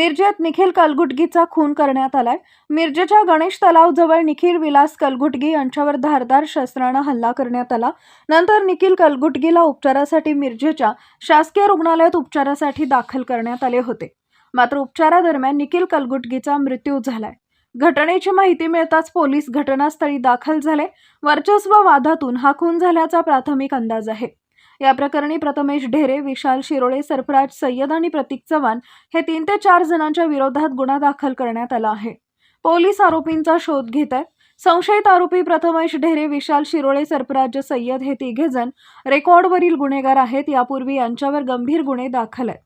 मिरजेत निखिल कलगुटगीचा खून करण्यात आलाय. मिरजेच्या गणेश तलावजवळ निखिल विलास कलगुटगी यांच्यावर धारदार शस्त्रानं हल्ला करण्यात आला. नंतर निखिल कलगुटगीला उपचारासाठी मिरजेच्या शासकीय रुग्णालयात उपचारासाठी दाखल करण्यात आले होते. मात्र उपचारादरम्यान निखिल कलगुटगीचा मृत्यू झालाय. घटनेची माहिती मिळताच पोलीस घटनास्थळी दाखल झाले. वर्चस्व वादातून हा खून झाल्याचा प्राथमिक अंदाज आहे. या प्रकरणी प्रथमेश ढेरे विशाल शिरोळे सरफराज सय्यद आणि प्रतीक चव्हाण हे तीन ते चार जणांच्या विरोधात गुन्हा दाखल करण्यात आला आहे. पोलीस आरोपींचा शोध घेत आहेत. संशयित आरोपी प्रथमेश ढेरे विशाल शिरोळे सरफराज सय्यद हे तिघे जण रेकॉर्डवरील गुन्हेगार आहेत यापूर्वी यांच्यावर गंभीर गुन्हे दाखल आहेत.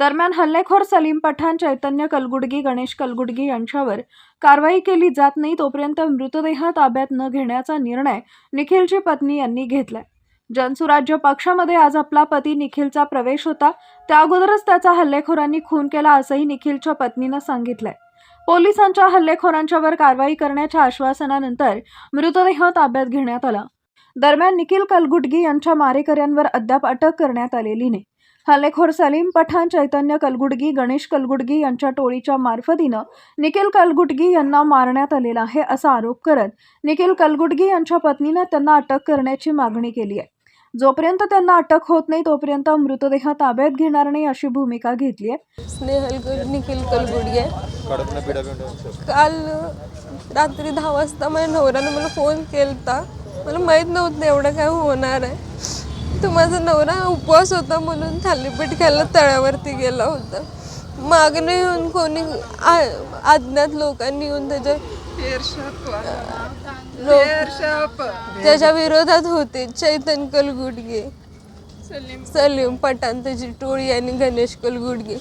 दरम्यान हल्लेखोर सलीम पठाण चैतन्य कलगुडगी गणेश कलगुडगी यांच्यावर कारवाई केली जात नाही तोपर्यंत मृतदेह ताब्यात न घेण्याचा निर्णय निखिलची पत्नी यांनी घेतलाय. जनसुराज्य पक्षामध्ये आज आपला पती निखिलचा प्रवेश होता त्या अगोदरच त्याचा हल्लेखोरांनी खून केला असंही निखिलच्या पत्नीनं सांगितलंय. पोलिसांच्या हल्लेखोरांच्यावर कारवाई करण्याच्या आश्वासनानंतर मृतदेह ताब्यात घेण्यात आला. दरम्यान निखिल कलगुटगी यांच्या मारेकऱ्यांवर अद्याप अटक करण्यात आलेली नाही. हल्लेखोर सलीम पठाण चैतन्य कलगुडगी गणेश कलगुडगी यांच्या टोळीच्या मार्फतीनं निखिल कलगुटगी यांना मारण्यात आलेला आहे असा आरोप करत निखिल कलगुडगी यांच्या पत्नीनं त्यांना अटक करण्याची मागणी केली आहे. जोपर्यंत त्यांना अटक होत नाही तोपर्यंत मृतदेह ताब्यात घेणार नाही अशी भूमिका घेतली आहे. स्नेहल निखिल कलगुडगे काल रात्री दहा वाजता माझ्या नवऱ्यानं मला फोन केलता. मला माहीत नव्हतं एवढं काय होणार आहे. तो माझा नवरा उपवास होता म्हणून थालीपीठ खायला तळ्यावरती गेला होता. मागणं येऊन कोणी आ- अज्ञात लोकांनी येऊन त्याच्या लोक त्याच्या विरोधात होते. चैतन कलगुडगे सलीम पठाण त्याची टोळी आणि गणेश कलगुडगे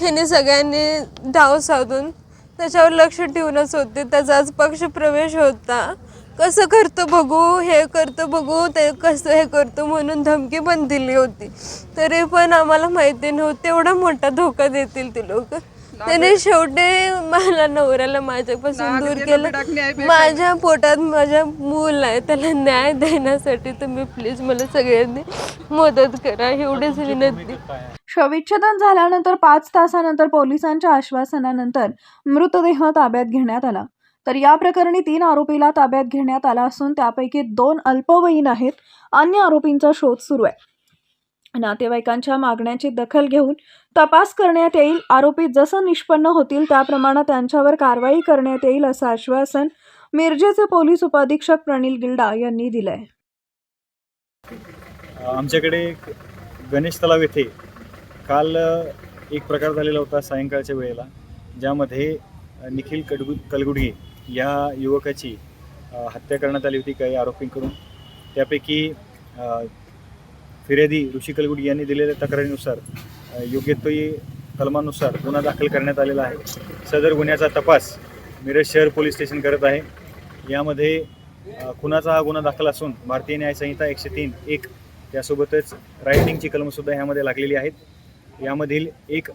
ह्याने सगळ्यांनी धाव साधून त्याच्यावर लक्ष ठेवूनच होते. त्याचा आज पक्ष प्रवेश होता. कसं करतो बघू हे करतो बघू ते कसं हे करतो म्हणून धमकी पण दिली होती. तरी पण आम्हाला माहिती नव्हतं एवढा मोठा धोका देतील ते लोक. त्याने शेवटी मला नवऱ्याला माझ्यापासून दूर केलं. माझ्या पोटात माझ्या मूल आहे त्याला न्याय देण्यासाठी तुम्ही प्लीज मला सगळ्यांनी मदत करा एवढीच विनंती. शवविच्छेदन झाल्यानंतर पाच तासानंतर पोलिसांच्या आश्वासनानंतर मृतदेह ताब्यात घेण्यात आला. तर या प्रकरणी तीन आरोपीला ताब्यात घेण्यात आला असून त्यापैकी दोन अल्पवयीन आहेत. अन्य आरोपींचा शोध सुरू आहे. नातेवाईकांच्या मागण्याची दखल घेऊन तपास करण्यात येईल. आरोपी जसं निष्पन्न होतील त्याप्रमाणे त्यांच्यावर कारवाई करण्यात येईल असं आश्वासन मिरजेचे पोलीस उपाधीक्षक प्रणील गिल्डा यांनी दिलंय. आमच्याकडे गणेश तलाव येथे काल एक प्रकार झालेला होता सायंकाळच्या वेळेला ज्यामध्ये निखिल कडगु कलगुडगे या युवकाची हत्या करण्यात आली होती काही आरोपींकडून. त्यापैकी फिर्यादी ऋषी कलगुडी यांनी दिलेल्या तक्रारीनुसार योग्य तो कलमानुसार गुन्हा दाखल करण्यात आलेला आहे. सदर गुन्ह्याचा तपास मिरज शहर पोलीस स्टेशन करत आहे. यामध्ये खुनाचा हा गुन्हा दाखल असून भारतीय न्यायसंहिता एकशे तीन एक त्यासोबतच रायटिंगची कलमसुद्धा ह्यामध्ये लागलेली आहेत. यामधील एक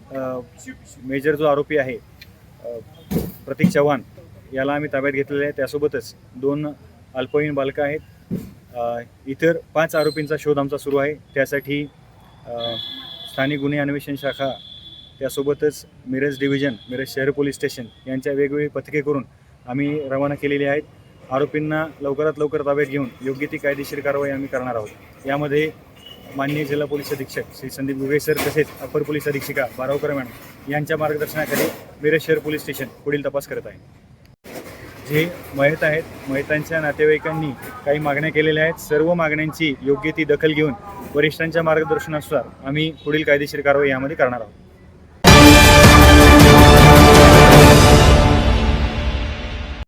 मेजर जो आरोपी आहे प्रतीक चव्हाण याला आम्ही ताब्यात घेतलेले आहे. त्यासोबतच दोन अल्पवयीन बालकं आहेत. इतर पाच आरोपींचा शोध आमचा सुरू आहे. त्यासाठी स्थानिक गुन्हे अन्वेषण शाखा त्यासोबतच मिरज डिव्हिजन मिरज शहर पोलीस स्टेशन यांच्या वेगवेगळी पथके करून आम्ही रवाना केलेली आहेत. आरोपींना लवकरात लवकर ताब्यात घेऊन योग्य ती कायदेशीर कारवाई आम्ही करणार आहोत. यामध्ये माननीय जिल्हा पोलीस अधीक्षक श्री संदीप गुगे सर तसेच अपर पोलीस अधीक्षिका बारावकर मॅडम यांच्या मार्गदर्शनाखाली मिरज शहर पोलीस स्टेशन पुढील तपास करत आहे. जे मयत आहेत मयतांच्या नातेवाईकांनी काही मागण्या केलेल्या आहेत. सर्व मागण्यांची योग्य ती दखल घेऊन वरिष्ठांच्या मार्गदर्शनानुसार आम्ही पुढील कायदेशीर कारवाई यामध्ये करणार आहोत.